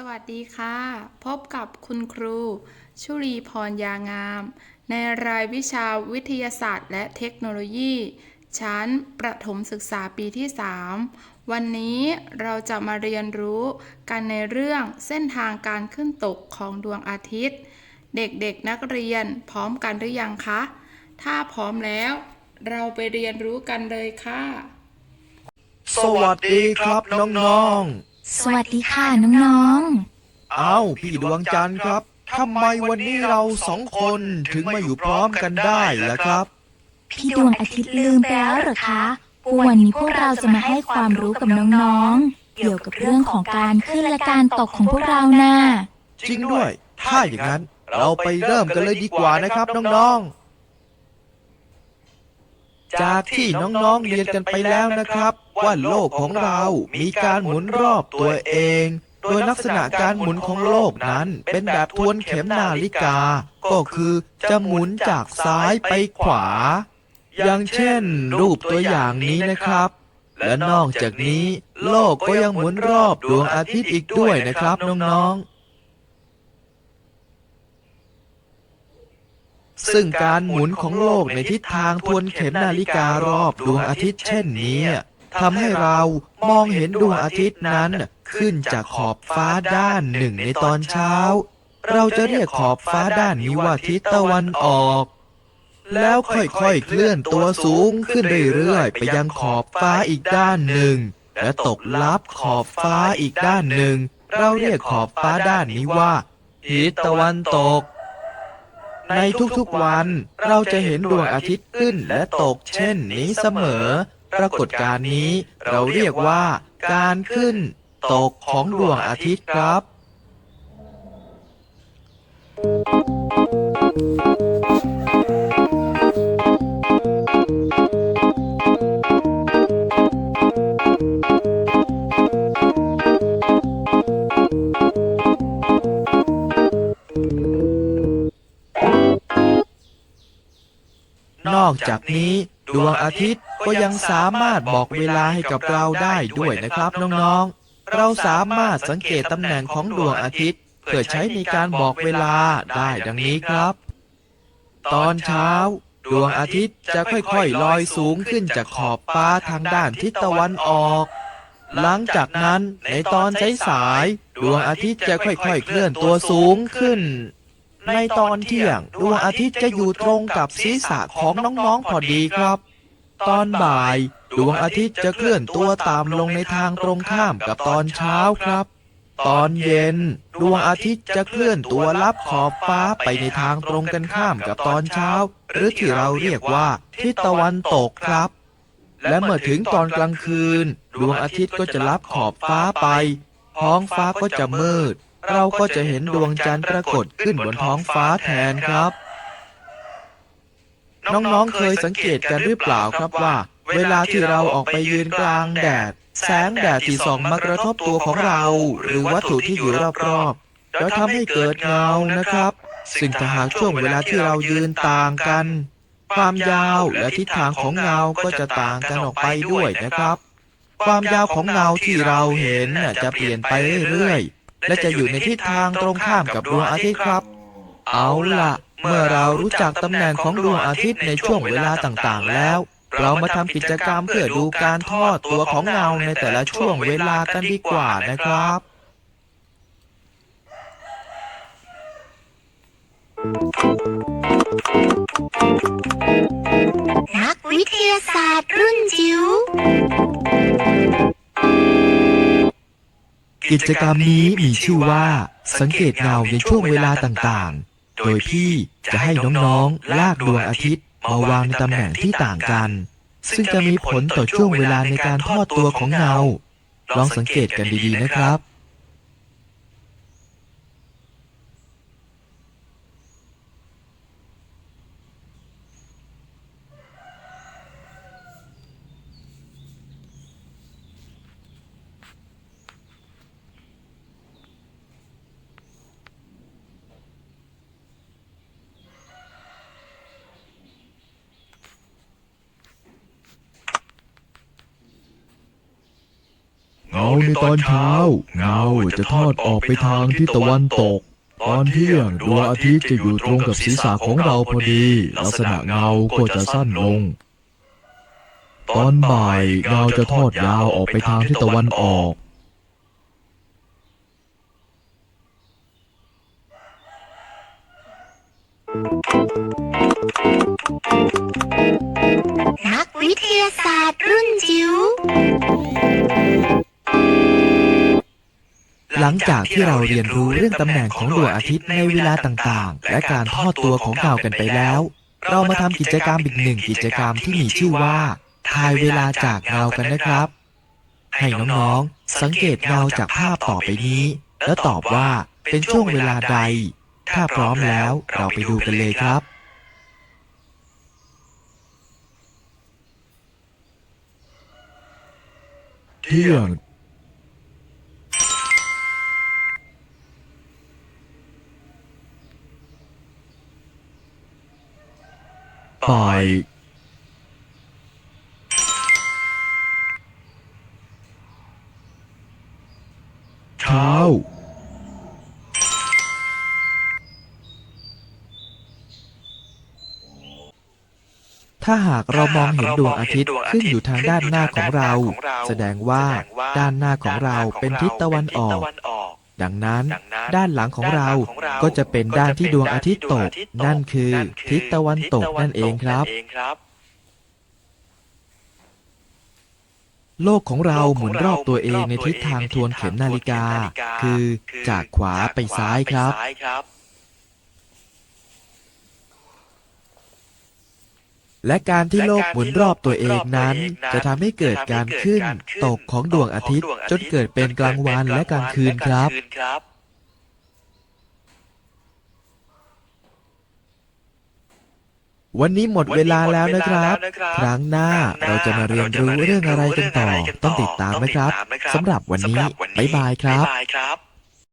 สวัสดีค่ะ พบกับคุณครู ชุลีพรยางาม ในรายวิชาวิทยาศาสตร์และเทคโนโลยี ชั้นประถมศึกษาปีที่ 3 วันนี้เราจะมาเรียนรู้กันในเรื่องเส้นทางการขึ้นตกของดวงอาทิตย์ เด็กๆนักเรียนพร้อมกันหรือยังคะ ถ้าพร้อมแล้ว เราไปเรียนรู้กันเลยค่ะ สวัสดีครับน้องๆ สวัสดีค่ะน้องๆเอ้าพี่ดวงจันทร์ครับทำไมวันนี้เราสองคนถึงมาอยู่พร้อมกันได้ล่ะครับ ๆ พี่ดวงอาทิตย์ลืมไปแล้วเหรอคะว่าวันนี้พวกเราจะมาให้ความรู้กับน้องๆ เกี่ยวกับเรื่องของการขึ้นและการตกของพวกเราน่ะจริงด้วย ถ้าอย่างนั้น เราไปเริ่มกันเลยดีกว่านะครับน้องๆ จากที่น้องๆเรียนกันไปแล้วนะครับ ว่าโลกของเรามีการหมุนรอบตัวเอง โดยลักษณะการหมุนของโลกนั้น เป็นแบบทวนเข็มนาฬิกา ก็คือจะหมุนจากซ้ายไปขวา อย่างเช่น รูปตัวอย่างนี้นะครับ และนอกจากนี้ โลกก็ยังหมุนรอบดวงอาทิตย์อีกด้วยนะครับน้องๆ ซึ่งการหมุนของโลกในทิศทางทวนเข็มนาฬิการอบดวงอาทิตย์เช่นนี้ทำให้เรามองเห็นดวงอาทิตย์นั้นขึ้นจากขอบฟ้าด้านหนึ่งในตอนเช้า เราจะเรียกขอบฟ้าด้านนี้ว่าทิศตะวันออก แล้วค่อยๆเคลื่อนตัวสูงขึ้นเรื่อยๆไปยังขอบฟ้าอีกด้านหนึ่ง และตกลับขอบฟ้าอีกด้านหนึ่ง เราเรียกขอบฟ้าด้านนี้ว่าทิศตะวันตก ในทุกๆวัน เราจะเห็นดวงอาทิตย์ขึ้นและตกเช่นนี้เสมอ ปรากฏการณ์นี้เราเรียกว่า การขึ้น ตกของดวงอาทิตย์ครับน อกจากนี้ดวงอาทิตย์ก็ยังสามารถบอกเวลาให้กับเราได้ด้วยนะครับน้องๆ เราสามารถสังเกตตำแหน่งของดวงอาทิตย์เพื่อใช้ในการบอกเวลาได้ดังนี้ครับ ตอนเช้า ดวงอาทิตย์จะค่อยๆลอยสูงขึ้นจากขอบฟ้าทางด้านทิศตะวันออก หลังจากนั้นในตอนสายๆดวงอาทิตย์จะค่อยๆเคลื่อนตัวสูงขึ้น ในตอนเที่ยงดวงอาทิตย์จะอยู่ตรงกับศีรษะของน้องๆพอดีครับ ตอนบ่ายดวงอาทิตย์จะเคลื่อนตัวตามลงในทางตรงข้ามกับตอนเช้าครับ ตอนเย็นดวงอาทิตย์จะเคลื่อนตัวลับขอบฟ้าไปในทางตรงกันข้ามกับตอนเช้า หรือที่เราเรียกว่าทิศตะวันตกครับ และเมื่อถึงตอนกลางคืน ดวงอาทิตย์ก็จะลับขอบฟ้าไปท้องฟ้าก็จะมืด เราก็จะเห็นดวงจันทร์ปรากฏขึ้นบนท้องฟ้าแทนครับ น้องๆเคยสังเกตกันหรือเปล่าครับว่า เวลาที่เราออกไปยืนกลางแดด แสงแดดที่ส่องมากระทบตัวของเรา หรือวัตถุที่อยู่รอบๆแล้วทำให้เกิดเงานะครับ ซึ่งถ้าหากช่วงเวลาที่เรายืนต่างกัน ความยาวและทิศทางของเงาก็จะต่างกันออกไปด้วยนะครับ ความยาวของเงาที่เราเห็นจะเปลี่ยนไปเรื่อยๆ และจะอยู่ในทิศทางตรงข้ามกับดวงอาทิตย์ครับ เอาล่ะ เมื่อเรารู้จักตำแหน่งของดวงอาทิตย์ในช่วงเวลาต่างๆ แล้ว เรามาทำกิจกรรมเพื่อดูการทอดตัวของเงาในแต่ละช่วงเวลากันดีกว่านะครับนัก กิจกรรมนี้มีชื่อว่า สังเกตเงาในช่วงเวลาต่างๆ โดยพี่จะให้น้องๆ ลากดวงอาทิตย์มาวางในตำแหน่งที่ต่างกัน ซึ่งจะมีผลต่อช่วงเวลาในการทอดตัวของเงา ลองสังเกตกันดีๆนะครับ ในตอนเช้า เงาจะทอดออกไปทางทิศตะวันตก ตอนเที่ยงดวงอาทิตย์จะอยู่ตรงกับศีรษะของเราพอดี ลักษณะเงาก็จะสั้นลง ตอนบ่ายเงาจะทอดยาวออกไปทางทิศตะวันออกนักวิทยาศาสตร์รุ่นจิ๋ว หลังจากที่เราเรียนรู้เรื่องตำแหน่งของดวงอาทิตย์ในเวลาต่างๆ และการทอดตัวของเงากันไปแล้ว เรามาทำกิจกรรมอีกหนึ่งกิจกรรมที่มีชื่อว่าทายเวลาจากเงากันนะครับ ให้น้องๆ สังเกตเงาจากภาพต่อไปนี้ แล้วตอบว่าเป็นช่วงเวลาใด ถ้าพร้อมแล้วเราไปดูกันเลยครับเที่ยง บ่าย เช้า ถ้าหากเรามองเห็นดวงอาทิตย์ขึ้นอยู่ทางด้านหน้าของเรา แสดงว่าด้านหน้าของเราเป็นทิศตะวันออก ดังนั้น ด้านหลังของเราก็จะเป็นด้านที่ดวงอาทิตย์ตก นั่นคือ ทิศตะวันตกนั่นเองครับ โลกของเราหมุนรอบตัวเองในทิศทางทวนเข็มนาฬิกา คือจากขวาไปซ้ายครับ และการที่โลกหมุนรอบตัวเองนั้น จะทำให้เกิดการขึ้น ตกของดวงอาทิตย์ จนเกิดเป็นกลางวันและกลางคืนครับ วันนี้หมดเวลาแล้วนะครับ ครั้งหน้าเราจะมาเรียนรู้เรื่องอะไรกันต่อ ต้องติดตามนะครับสำหรับวันนี้ บ๊ายบายครับบ๊ายบายครับ